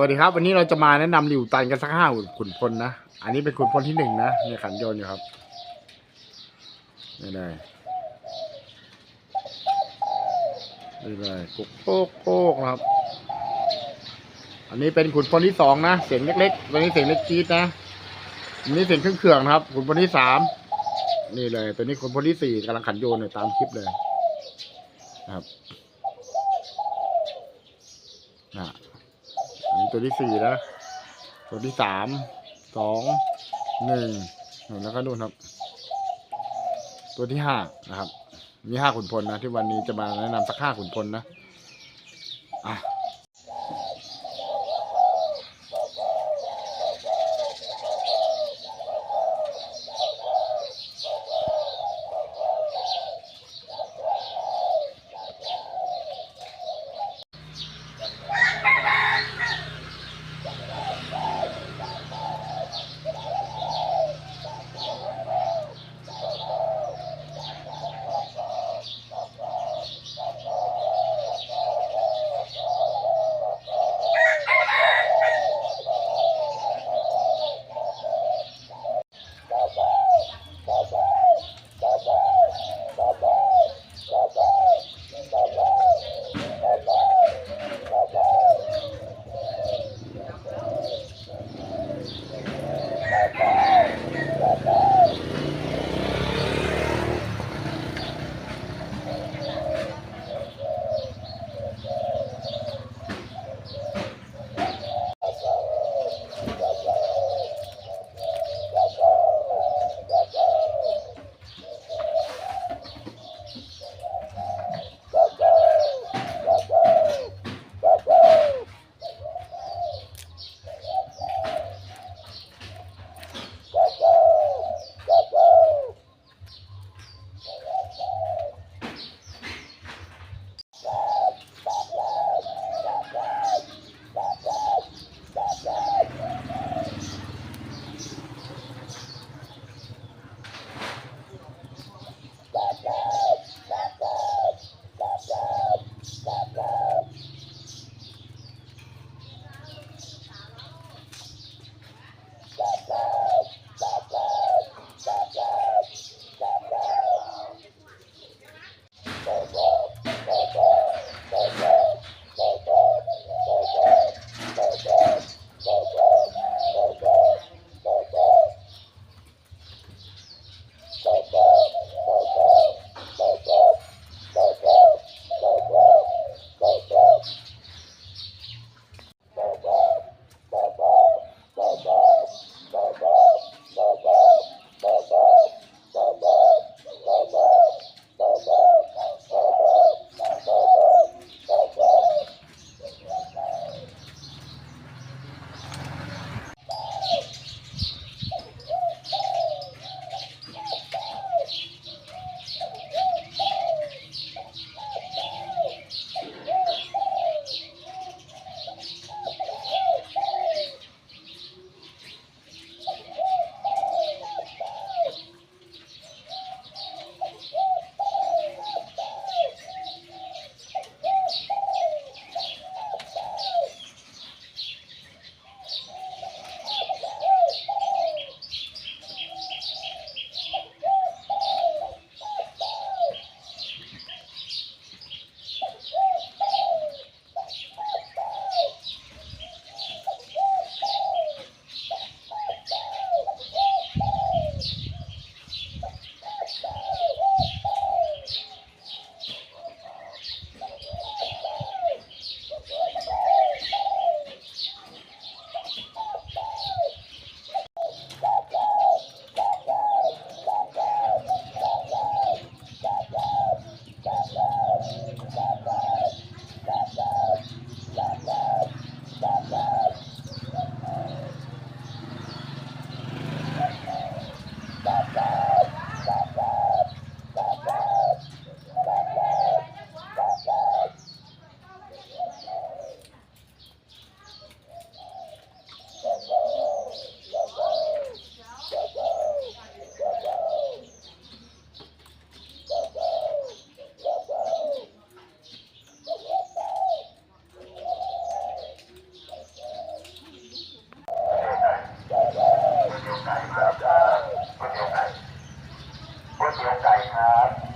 วัสดีครับ วันนี้เราจะมาแนะนำหลิวตันกันสักห้าขุนพลนะ อันนี้เป็นขุนพลที่หนึ่งนะเนี่ขันยนอยู่ครับนี่เลยนี่เลยโป๊กโป๊กนะครับ อันนี้เป็นขุนพลที่สองนะเสียงเล็กๆตัวนี้เสียงเล็กจี๊ดนะอันนี้เสียงเครื่องเครื่องครับขุนพลที่สามนี่เลยตัวนี้ขุนพลที่สี่กำลังขันโยนเนี่ยตามคลิปเลยครับอะ ตัวที่สี่นะตัวที่สาม สอง หนึ่งแล้วก็นู่นครับ ตัวที่ห้านะครับ มีห้าขุนพลนะที่วันนี้จะมาแนะนำสักห้าขุนพลนะ อะ ครับ